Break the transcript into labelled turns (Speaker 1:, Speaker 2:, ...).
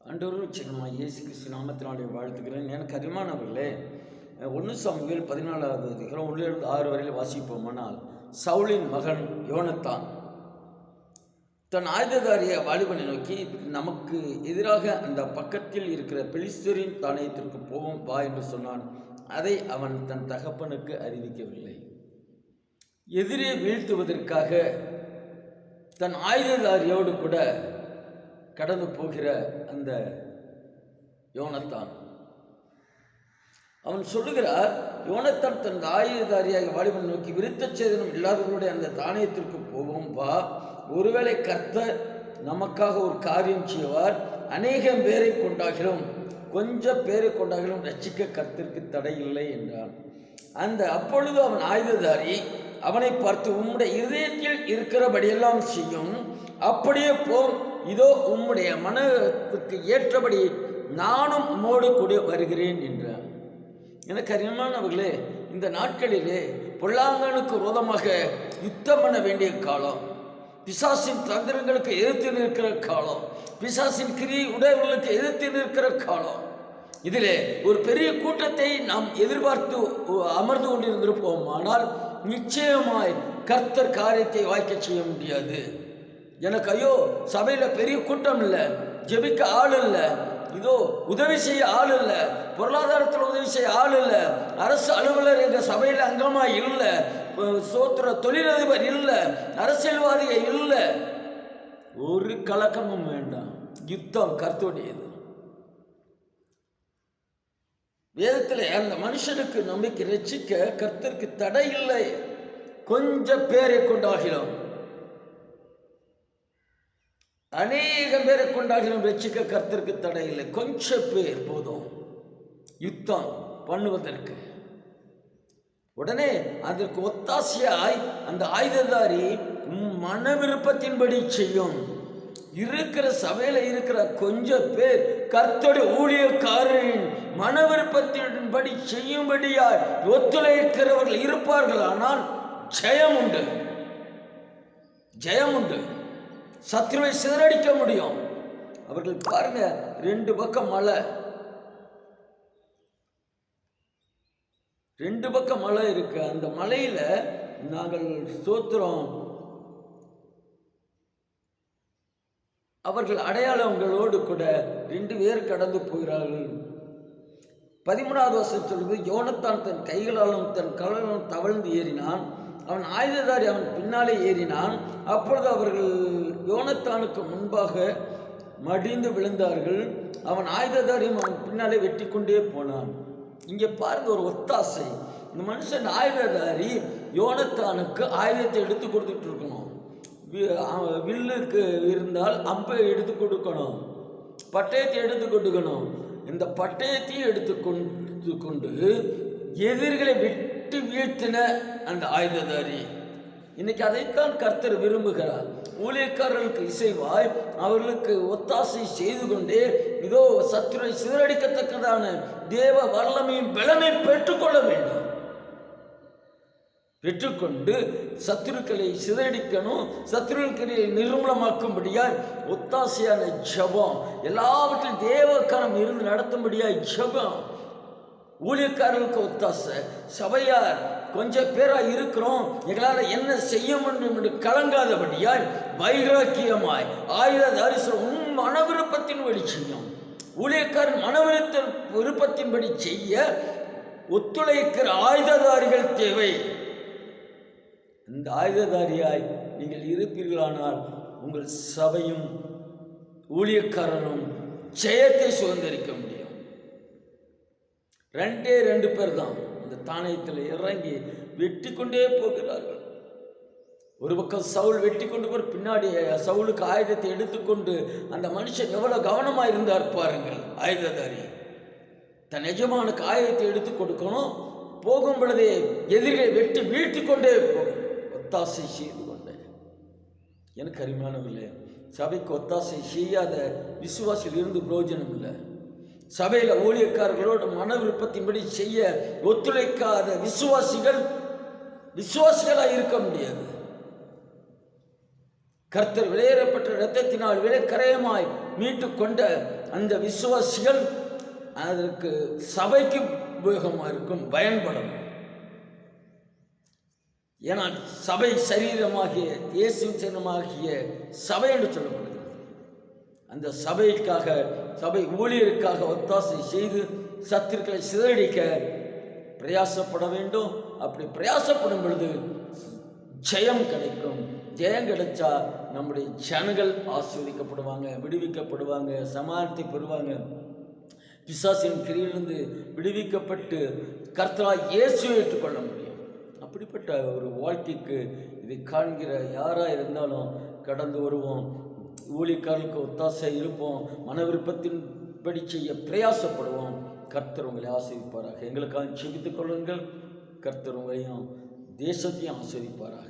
Speaker 1: அன்றொரு சின்னமாக இயேசு கிறிஸ்து நாமத்தினாலே வாழ்த்துக்கிறேன் எனக்கு அறிமானவர்களே ஒன்று சாமுவேல் பதினாலாவது அதிகாரம் ஒன்றிலிருந்து ஆறு வரையில் வாசிப்போமானால் சவுளின் மகன் யோனத்தான் தன் ஆயுததாரிய வாலிபனை நோக்கி நமக்கு எதிராக அந்த பக்கத்தில் இருக்கிற பெலிஸ்தரின் தானியத்திற்கு போவோம் வா என்று சொன்னான். அதை அவன் தன் தகப்பனுக்கு அறிவிக்கவில்லை. எதிரே வீழ்த்துவதற்காக தன் ஆயுததாரியோடு கூட கடந்து போகிற அந்த யோனத்தான். அவன் சொல்லுகிறார் யோனத்தான் தன் ஆயுததாரியாக வாலிபன் நோக்கி விருத்த சேதனம் இல்லாதவர்களுடைய அந்த தானியத்திற்கு போவோம் வா ஒருவேளை கர்த்தர் நமக்காக ஒரு காரியம் செய்வார். அநேகம் பேரை கொண்டாகிலும் கொஞ்சம் பேரை கொண்டாகிலும் ரட்சிக்க கர்த்திற்கு தடை இல்லை என்றான். அந்த அப்பொழுது அவன் ஆயுததாரி அவனை பார்த்து உம்முடைய இதயத்தில் இருக்கிறபடியெல்லாம் செய்யும். அப்படியே போம். இதோ உம்முடைய மனத்துக்கு ஏற்றபடி நானும் உம்மோடு கூட வருகிறேன் என்றார். எனக்கு அருமையானவர்களே இந்த நாட்களிலே பொல்லாங்கனுக்கு விரோதமாக யுத்தம் பண்ண வேண்டிய காலம் பிசாசின் தந்திரங்களுக்கு எதிர்த்து நிற்கிற காலம் பிசாசின் கிரி உடையவர்களுக்கு எதிர்த்து நிற்கிற காலம் இதிலே ஒரு பெரிய கூட்டத்தை நாம் எதிர்பார்த்து அமர்ந்து கொண்டிருந்திருப்போம். ஆனால் நிச்சயமாய் கர்த்தர் காரியத்தை வாய்க்க செய்ய முடியாது. எனக்கு ஐயோ சபையில் பெரிய கூட்டம் இல்லை ஜெபிக்க ஆள் இல்லை இதோ உதவி செய்ய ஆள் இல்லை பொருளாதாரத்தில் உதவி செய்ய ஆள் இல்லை அரசு அலுவலர் எங்கள் சபையில் அங்கமாக இல்லை சோத்திர தொழிலதிபர் இல்லை அரசியல்வாதிகள் இல்லை. ஒரு கலக்கமும் வேண்டாம். யுத்தம் கருத்துடையது. வேதத்தில் அந்த மனுஷனுக்கு நம்பிக்கை ரசிக்க கர்த்தருக்கு தடை இல்லை. கொஞ்சம் பேரை கொண்டாகிறோம் அநேக பேரை கொண்டாடினும் வச்சுக்க கர்த்தருக்கு தடை இல்லை. கொஞ்சம் பேர் போதும். யுத்தம் பண்ணுவதற்கு. உடனே அதற்கு ஒத்தாசையாய் அந்த ஆயுததாரி மன விருப்பத்தின்படி செய்யும். இருக்கிற சபையில் இருக்கிற கொஞ்சம் பேர் கர்த்தோட ஊழியக்காரரின் மன விருப்பத்தின்படி செய்யும்படியாய் ஒத்துழைக்கிறவர்கள் இருப்பார்கள். ஆனால் ஜெயம் உண்டு ஜெயம் உண்டு சத்ருவை சிதறடிக்க முடியும். அவர்கள் பாருங்க ரெண்டு பக்கம் மலை ரெண்டு பக்கம் மலை இருக்கு. அந்த மலையில நாங்கள் ஸ்தோத்திரம். அவர்கள் அடையாளங்களோடு கூட ரெண்டு பேர் கடந்து போகிறார்கள். பதிமூணாவது வருஷம் சொல்லுது யோனத்தான் தன் கைகளாலும் தன் கலனும் தவழ்ந்து ஏறினான். அவன் ஆயுததாரி அவன் பின்னாலே ஏறினான். அப்பொழுது அவர்கள் யோனத்தானுக்கு முன்பாக மடிந்து விழுந்தார்கள். அவன் ஆயுததாரியும் அவன் பின்னாலே வெட்டி கொண்டே போனான். இங்கே பாருங்க ஒரு ஒத்தாசை. இந்த மனுஷன் ஆயுததாரி யோனத்தானுக்கு ஆயுதத்தை எடுத்து கொடுத்துட்டு இருக்கணும். வில்லுக்கு இருந்தால் அம்பை எடுத்து கொடுக்கணும். பட்டயத்தை எடுத்து கொடுக்கணும். இந்த பட்டயத்தையும் எடுத்து கொண்டு கொண்டு எதிர்களை விட்டு வீழ்த்தின அந்த ஆயுததாரி. இன்னைக்கு அதைத்தான் கர்த்தர் விரும்புகிறார். ஊழியக்காரர்களுக்கு இசைவாய் அவர்களுக்கு ஒத்தாசை செய்து கொண்டே இதோ சத்துரை சிதறடிக்கத்தக்கதான தேவ வல்லமையும் பலமையும் பெற்றுக்கொள்ள வேண்டும். பெற்றுக்கொண்டு சத்துருக்களை சிதறடிக்கணும் சத்துருக்களை நிர்மூலமாக்கும்படியாய் ஒத்தாசையான ஜபம் எல்லாவற்றிலும் தேவக்காரம் இருந்து நடத்தும்படியாய் ஜபம். ஊழியக்காரர்களுக்கு ஒத்தாசை சபையார் கொஞ்சம் பேராக இருக்கிறோம். எங்களால் என்ன செய்ய முடியும் என்று கலங்காதபடியால் வைராக்கியமாய் ஆயுத தரிசனம் உன் மன விருப்பத்தின்படி செய்யும். ஊழியக்காரன் மனவிருத்த விருப்பத்தின்படி செய்ய ஒத்துழைக்கிற ஆயுததாரிகள் தேவை. இந்த ஆயுததாரியாய் நீங்கள் இருப்பீர்களானால் உங்கள் சபையும் ஊழியக்காரனும் ஜெயத்தை சுதந்திரிக்க முடியும். ரெண்டே ரெண்டு பேர் தான். அந்த தானயத்தில் இறங்கி வெட்டி கொண்டே போகிறார்கள். ஒரு பக்கம் சவுல் வெட்டி கொண்டு போய் பின்னாடி சவுலுக்கு ஆயுதத்தை எடுத்துக்கொண்டு அந்த மனுஷன் எவ்வளோ கவனமாக இருந்தார் பாருங்கள். ஆயுததாரி தன் எஜமானுக்கு ஆயுதத்தை எடுத்து கொடுக்கணும். போகும் பொழுதே எதிரே வெட்டி வீழ்த்தி கொண்டே போகணும் ஒத்தாசை செய்து கொண்டேன். எனக்கு அருமையானவில்லை சபைக்கு ஒத்தாசை செய்யாத விசுவாசியில் இருந்து பிரயோஜனம் இல்லை. சபையில் ஊழியக்காரர்களோடு மன விருப்பத்தின்படி செய்ய ஒத்துழைக்காத விசுவாசிகள் விசுவாசிகளாக இருக்க முடியாது. கர்த்தர் விலையேறப்பட்ட இரத்தத்தினால் விலைக்கரையமாய் மீட்டு கொண்ட அந்த விசுவாசிகள் அதற்கு சபைக்கு உபயோகமாக இருக்கும் பயன்படும் ஏனால் சபை சரீரமாகிய இயேசு சின்னமாகிய சபை என்று சொல்லப்படுகிறது. அந்த சபைக்காக சபை ஊழியருக்காக ஒத்தாசை செய்து சத்துருக்களை சிதறடிக்க பிரயாசப்பட வேண்டும். அப்படி பிரயாசப்படும் பொழுது ஜெயம் கிடைக்கும். ஜெயம் கிடைச்சா நம்முடைய ஜனங்கள் ஆசீர்வதிக்கப்படுவாங்க விடுவிக்கப்படுவாங்க சமாளித்து பெறுவாங்க. பிசாசின் கிரியிலிருந்து விடுவிக்கப்பட்டு கர்த்தரா இயேசுவை ஏற்றுக்கொள்ள முடியும். அப்படிப்பட்ட ஒரு வாழ்க்கைக்கு இதை காண்கிற யாராக இருந்தாலும் கடந்து வருவோம். ஊழியக்காரர்களுக்கு ஒத்தாசை இருப்போம். மன விருப்பத்தின்படி செய்ய பிரயாசப்படுவோம். கர்த்தர் உங்களை ஆசிரிப்பாராக எங்களுக்காக செபித்துக் கொள்ளுங்கள். கர்த்தர் உங்களையும் தேசத்தையும் ஆசிரிப்பாராக